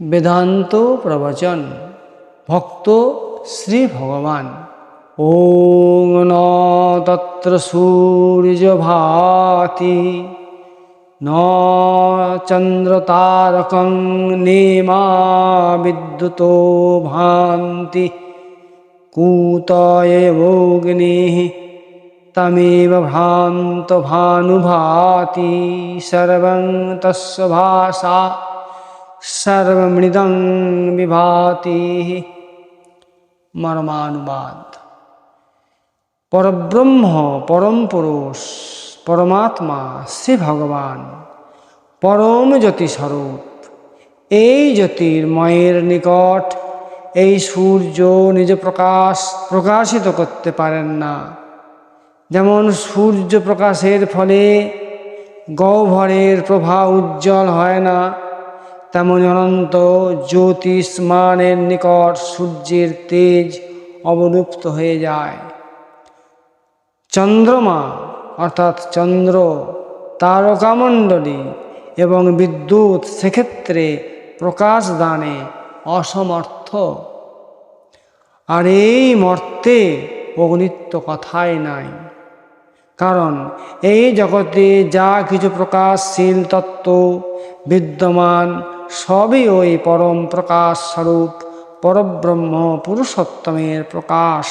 বেদান্ত প্রবচন, ভক্ত শ্রী ভগবান। ওং ন তত্র সূর্য ভাতি, ন চন্দ্রতারকং নেমা বিদ্যুতো ভান্তি, কূত এবোগ্নিः তমেব ভ্রান্ত ভানুভাতি, সর্বং ভাষা। সর্বমৃদং বিভাতি মর্মানুবাদ পরব্রহ্ম পরম পুরুষ পরমাত্মা শ্রী ভগবান পরম জ্যোতি স্বরূপ এই জ্যোতির্ময়ের নিকট এই সূর্য নিজ প্রকাশ প্রকাশিত করতে পারেন না। যেমন সূর্য প্রকাশের ফলে গহ্বরের প্রভা উজ্জ্বল হয় না তেমন অনন্ত জ্যোতিষ্মানের নিকট সূর্যের তেজ অবলুপ্ত হয়ে যায়। চন্দ্রমা, অর্থাৎ চন্দ্র, তারকামণ্ডলী এবং বিদ্যুৎ সেক্ষেত্রে প্রকাশ দানে অসমর্থ। আর এই মর্তে অগ্নিত্ব কথাই নাই। কারণ এই জগতে যা কিছু প্রকাশশীল তত্ত্ব, বিদ্যমান সবই ওই পরম প্রকাশ স্বরূপ, পরব্রহ্ম পুরুষোত্তমের প্রকাশ।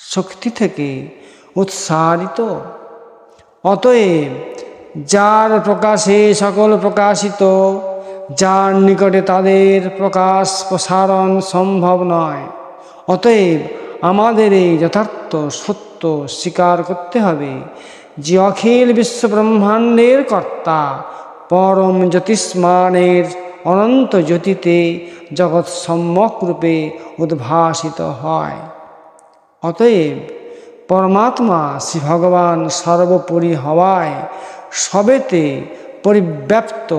শক্তি থেকে উৎসারিত। অতএব যার প্রকাশে সকল প্রকাশিত, যার নিকটে তাদের প্রকাশ প্রসারণ সম্ভব নয়, অতএব আমাদের এই যথার্থ সত্য স্বীকার করতে হবে যে অখিল বিশ্ব ব্রহ্মাণ্ডের কর্তা পরম জ্যোতিষ্মানের অনন্ত জ্যোতিতে জগৎ সম্যক রূপে উদ্ভাসিত হয়। অতএব পরমাত্মা শ্রী ভগবান সর্বোপরি হওয়ায় সবেতে পরিব্যাপ্ত,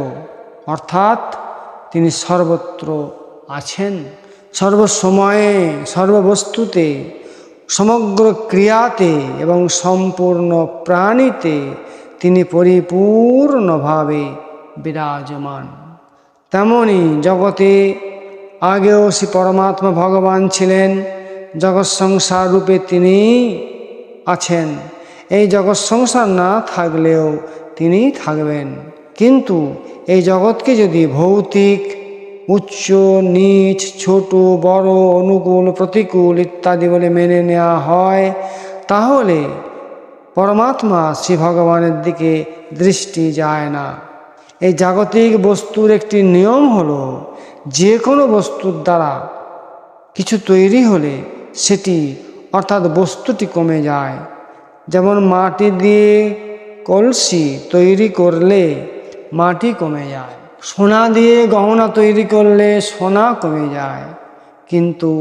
অর্থাৎ তিনি সর্বত্র আছেন। সর্বসময়ে, সর্ববস্তুতে, সমগ্র ক্রিয়াতে এবং সম্পূর্ণ প্রাণীতে তিনি পরিপূর্ণভাবে বিরাজমান। তেমনি জগতে আগেও শ্রী পরমাত্মা ভগবান ছিলেন, জগৎ সংসার রূপে তিনি আছেন। এই জগৎ সংসার না থাকলেও তিনি থাকবেন। কিন্তু এই জগৎকে যদি ভৌতিক, উচ্চ, নিচ, ছোট, বড়, অনুকূল, প্রতিকূল ইত্যাদি বলে মেনে নেওয়া হয়, তাহলে পরমাত্মা শ্রী ভগবানের দিকে দৃষ্টি যায় না। এই জাগতিক বস্তুর একটি নিয়ম হলো যে কোনো বস্তুর দ্বারা কিছু তৈরি হলে সেটি, অর্থাৎ বস্তুটি কমে যায়। যেমন মাটি দিয়ে কলসি তৈরি করলে মাটি কমে যায়। সোনা দিয়ে গহনা তৈরি করলে সোনা কমে যায়। কিন্তু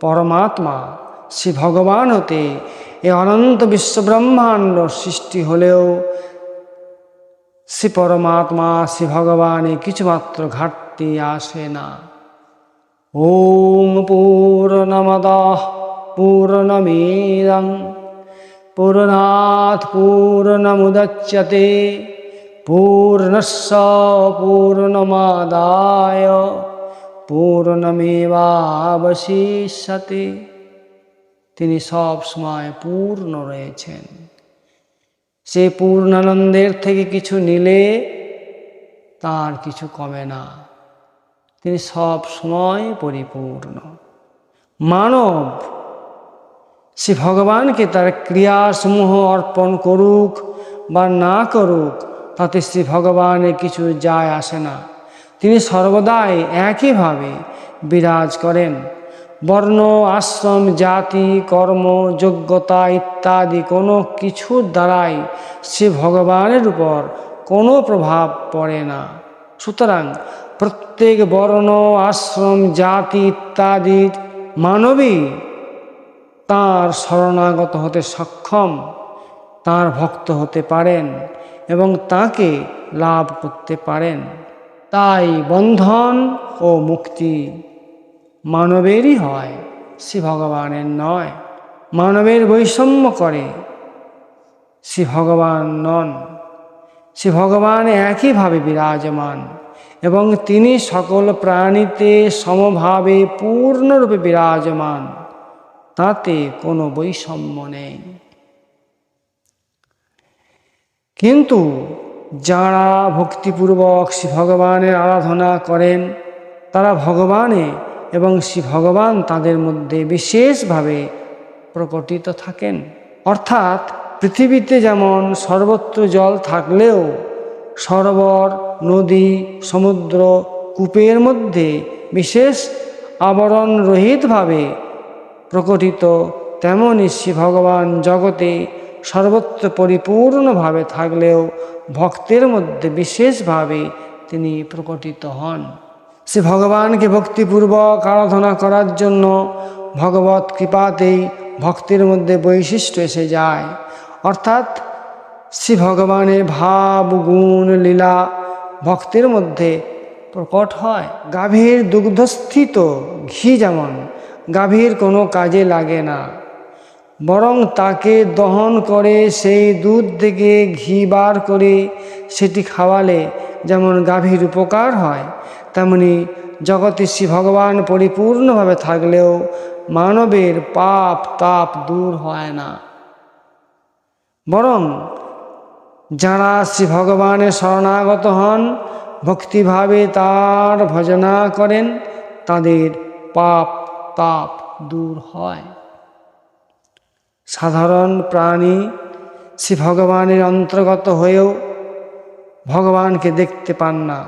পরমাত্মা, শ্রী ভগবান হতে এ অনন্ত বিশ্বব্রহ্মাণ্ড সৃষ্টি হলেও শ্রী পরমাত্মা শ্রী ভগবানে কিছুমাত্র ঘাটতি আসে না। ওম পূর্ণমদ পূর্ণমিদং পূর্ণাৎ পূর্ণমুদচ্যতে পূর্ণস্য পূর্ণমাদায় পূর্ণমেবাবশিষ্যতে। তিনি সব সময় পূর্ণ রয়েছেন। সে পূর্ণানন্দের থেকে কিছু নিলে তার কিছু কমে না। তিনি সব সময় পরিপূর্ণ। মানব, সে ভগবানকে তার ক্রিয়াসমূহ অর্পণ করুক বা না করুক, তাতে শ্রী ভগবানের কিছু যায় আসে না। তিনি সর্বদাই একইভাবে বিরাজ করেন। বর্ণ, আশ্রম, জাতি, কর্ম, যোগ্যতা ইত্যাদি কোনো কিছুর দ্বারাই শ্রী ভগবানের উপর কোনো প্রভাব পড়ে না। সুতরাং প্রত্যেক বর্ণ, আশ্রম, জাতি ইত্যাদি মানবী তার শরণাগত হতে সক্ষম, তার ভক্ত হতে পারেন এবং তাকে লাভ করতে পারেন। তাই বন্ধন ও মুক্তি মানবেরই হয় শ্রী ভগবানের নয়। মানবের বৈষম্য করে শ্রী ভগবান নন। শ্রী ভগবান একইভাবে বিরাজমান এবং তিনি সকল প্রাণীতে সমভাবে পূর্ণরূপে বিরাজমান। তাতে কোনো বৈষম্য নেই। কিন্তু যারা ভক্তিপূর্বক শ্রী ভগবানের আরাধনা করেন, তারা ভগবানে এবং শ্রী ভগবান তাদের মধ্যে বিশেষভাবে প্রকটিত থাকেন। অর্থাৎ পৃথিবীতে যেমন সর্বত্র জল থাকলেও সরোবর, নদী, সমুদ্র, কূপের মধ্যে বিশেষ আবরণ রহিতভাবে প্রকটিত তেমনই শ্রী ভগবান জগতে সর্বত্র পরিপূর্ণভাবে থাকলেও ভক্তের মধ্যে বিশেষভাবে তিনি প্রকটিত হন। সে ভগবানকে ভক্তিপূর্বক আরাধনা করার জন্য ভগবত কৃপাতেই ভক্তির মধ্যে বৈশিষ্ট্য এসে যায়। অর্থাৎ শ্রী ভগবানের ভাব, গুণ, লীলা ভক্তের মধ্যে প্রকট হয়। গাভীর দুগ্ধস্থিত ঘি যেমন গাভীর কোনো কাজে লাগে না, বরং তাকে দহন করে সেই দুধ থেকে ঘি বার করে সেটি খাওয়ালে যেমন গাভীর উপকার হয় তেমনি জগতে শ্রী ভগবান পরিপূর্ণভাবে থাকলেও মানবের পাপ তাপ দূর হয় না। বরং যারা শ্রী ভগবানের শরণাগত হন, ভক্তিভাবে তার ভজনা করেন, তাদের পাপ তাপ দূর হয়। সাধারণ প্রাণী শ্রী ভগবানের অন্তর্গত হয়েও ভগবানকে দেখতে পান না।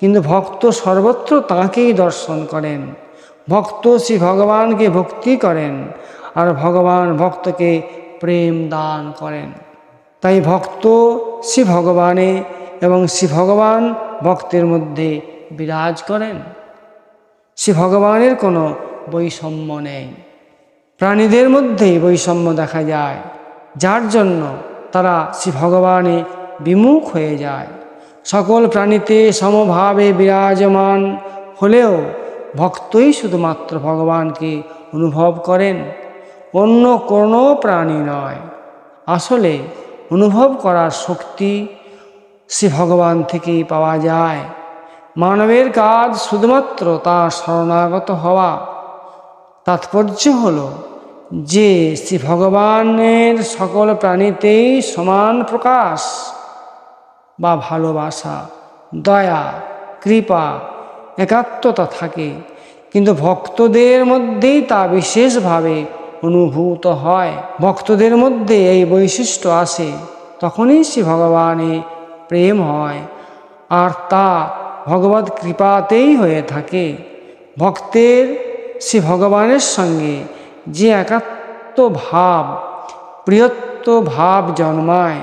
কিন্তু ভক্ত সর্বত্র তাঁকেই দর্শন করেন। ভক্ত শ্রী ভগবানকে ভক্তি করেন আর ভগবান ভক্তকে প্রেম দান করেন। তাই ভক্ত শ্রী ভগবানে এবং শ্রী ভগবান ভক্তের মধ্যে বিরাজ করেন। শ্রী ভগবানের কোনো বৈষম্য নেই। প্রাণীদের মধ্যেই বৈষম্য দেখা যায়। যার জন্য তারা শ্রী ভগবানে বিমুখ হয়ে যায়। সকল প্রাণীতে সমভাবে বিরাজমান হলেও ভক্তই শুধুমাত্র ভগবানকে অনুভব করেন। অন্য কোনো প্রাণী নয়। আসলে অনুভব করার শক্তি শ্রী ভগবান থেকেই পাওয়া যায়। মানবের কাজ শুধুমাত্র তার শরণাগত হওয়া। তাৎপর্য হল যে শ্রী ভগবানের সকল প্রাণীতেই সমান প্রকাশ। বা ভালোবাসা, দয়া, কৃপা, একাত্মতা থাকে। কিন্তু ভক্তদের মধ্যেই তা বিশেষভাবে অনুভূত হয়। ভক্তদের মধ্যে এই বৈশিষ্ট্য আসে, তখনই শ্রী ভগবানে প্রেম হয় আর তা ভগবত কৃপাতেই হয়ে থাকে। ভক্তের, শ্রী ভগবানের সঙ্গে যে একাত্ম ভাব প্রিয়ত্ব ভাব জন্মায়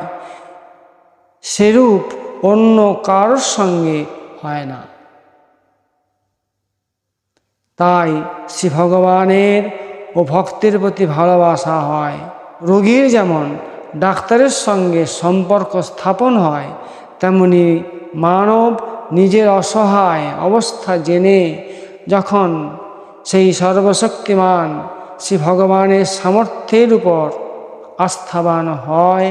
সেরূপ অন্য কারোর সঙ্গে হয় না। তাই শ্রী ভগবানের ও ভক্তের প্রতি ভালোবাসা হয়। রোগীর যেমন ডাক্তারের সঙ্গে সম্পর্ক স্থাপন হয়, তেমনি মানব নিজের অসহায় অবস্থা জেনে যখন সেই সর্বশক্তিমান শ্রী ভগবানের সামর্থ্যের উপর আস্থাবান হয়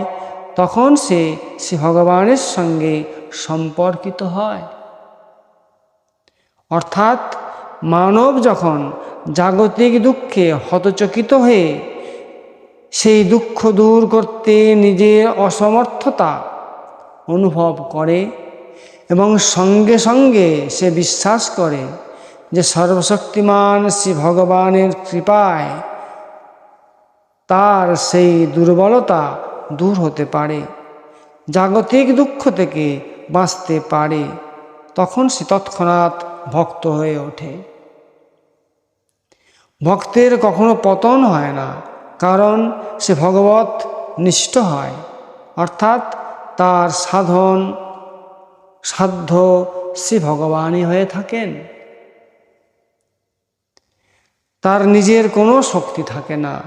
তখন সে শ্রী ভগবানের সঙ্গে সম্পর্কিত হয়। অর্থাৎ মানব যখন জাগতিক দুঃখে হতচকিত হয়ে সেই দুঃখ দূর করতে নিজের অসমর্থতা অনুভব করে এবং সঙ্গে সঙ্গে সে বিশ্বাস করে যে সর্বশক্তিমান শ্রী ভগবানের কৃপায় তার সেই দুর্বলতা দূর হতে পারে। জাগতিক দুঃখ থেকে বাঁচতে পারে। তখন সে তৎক্ষণাৎ ভক্ত হয়ে ওঠে। ভক্তের কখনো পতন হয় না, কারণ সে ভগবত নিষ্ঠ হয়। অর্থাৎ তার সাধন, সাধ্য শ্রী ভগবানই হয়ে থাকেন। তার নিজের কোনো শক্তি থাকে না।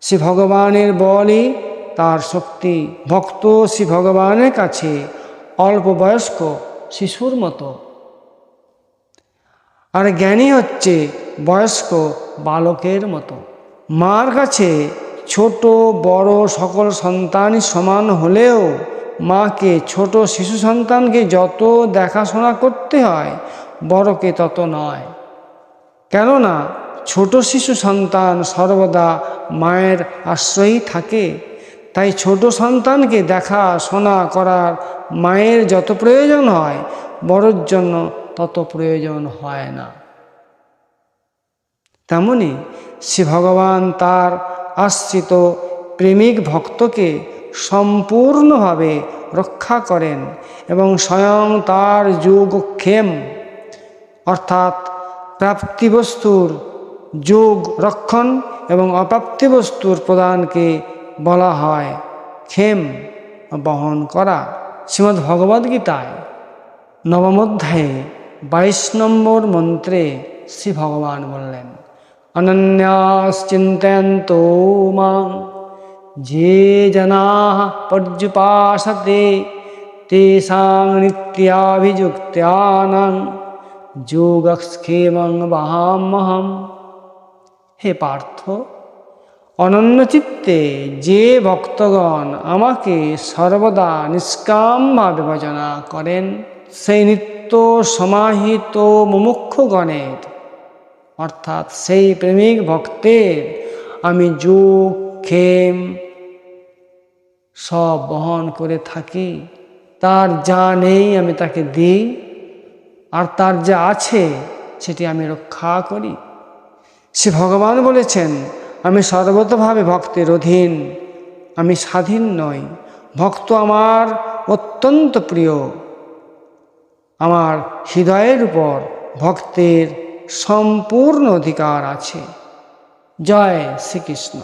সে ভগবানের বলই তার শক্তি ভক্ত শ্রী ভগবানের কাছে অল্প বয়স্ক শিশুর মতো। আর জ্ঞানী হচ্ছে বয়স্ক বালকের মতো। মার কাছে ছোট, বড় সকল সন্তানই সমান হলেও মাকে ছোট শিশু সন্তানকে যত দেখাশোনা করতে হয়, বড়কে তত নয়। কেননা ছোট শিশু সন্তান সর্বদা মায়ের আশ্রয়ই থাকে। তাই ছোট সন্তানকে দেখা, শোনা, করার মায়ের যত প্রয়োজন হয়, বড়র জন্য তত প্রয়োজন হয় না। তেমনি শ্রী ভগবান তার আশ্রিত প্রেমিক ভক্তকে সম্পূর্ণভাবে রক্ষা করেন এবং স্বয়ং তার যোগক্ষেম, অর্থাৎ প্রাপ্তিবস্তুর যোগ রক্ষণ এবং অপ্রাপ্তিবস্তুর প্রদানকে বলা হয় ক্ষেম বহন করা শ্রীমদ্ ভগবদ্গীতায় নবম অধ্যায়ে বাইশ নম্বর মন্ত্রে শ্রী ভগবান বললেন, অনন্যাশ্চিন্তয়ন্ত মাং যে জনা পর্যুপাসতে তেষাং নিত্যাভিযুক্তানাং যোগক্ষেমং বাহামহম হে পার্থ অনন্যচিত্তে যে ভক্তগণ আমাকে সর্বদা নিষ্কামভাবে ভজনা করেন, সেই নিত্য সমাহিত মুমুক্ষগণের। অর্থাৎ সেই প্রেমিক ভক্তের আমি যোগ, ক্ষেম সব বহন করে থাকি। তার যা নেই আমি তাকে দিই, আর তার যা আছে সেটি আমি রক্ষা করি। সে ভগবান বলেছেন আমি সর্বতভাবে ভক্তের অধীন। আমি স্বাধীন নই। ভক্ত আমার অত্যন্ত প্রিয়। আমার হৃদয়ের উপর ভক্তের সম্পূর্ণ অধিকার আছে। জয় শ্রীকৃষ্ণ।